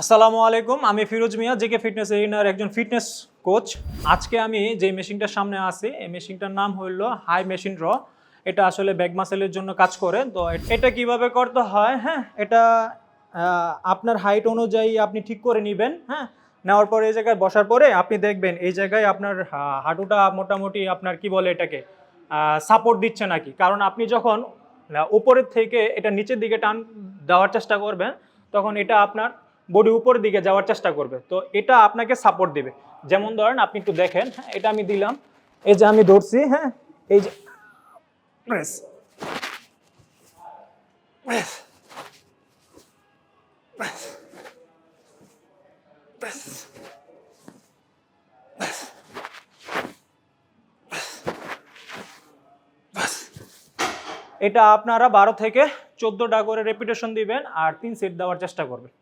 আসসালামু আলাইকুম, আমি ফিরোজ মিয়া, জেকে ফিটনেস এরিনার একজন ফিটনেস কোচ। আজকে আমি যে মেশিনটার সামনে আছি, এই মেশিনটার নাম হলো হাই মেশিন র। এটা আসলে ব্যাক মাসেলের জন্য কাজ করে, তো এটা কীভাবে করতে হয় হ্যাঁ? এটা আপনার হাইট অনুযায়ী আপনি ঠিক করে নেবেন হ্যাঁ? নেওয়ার পরে এই জায়গায় বসার পরে আপনি দেখবেন এই জায়গায় আপনার হাঁটুটা মোটামুটি আপনার কি বলে এটাকে সাপোর্ট দিচ্ছে নাকি। কারণ আপনি যখন উপরের থেকে এটা নিচের দিকে টান দেওয়ার চেষ্টা করবেন, তখন এটা আপনার বডি উপরের দিকে যাওয়ার চেষ্টা করবে। তো এটা আপনাকে সাপোর্ট দেবে। যেমন ধরেন আপনি একটু দেখেন হ্যাঁ, এটা আমি দিলাম। এই যে আমি ধরছি হ্যাঁ এই যে এটা আপনারা বারো থেকে চোদ্দোটা করে রেপিটেশন দিবেন আর তিন সেট দেওয়ার চেষ্টা করবেন।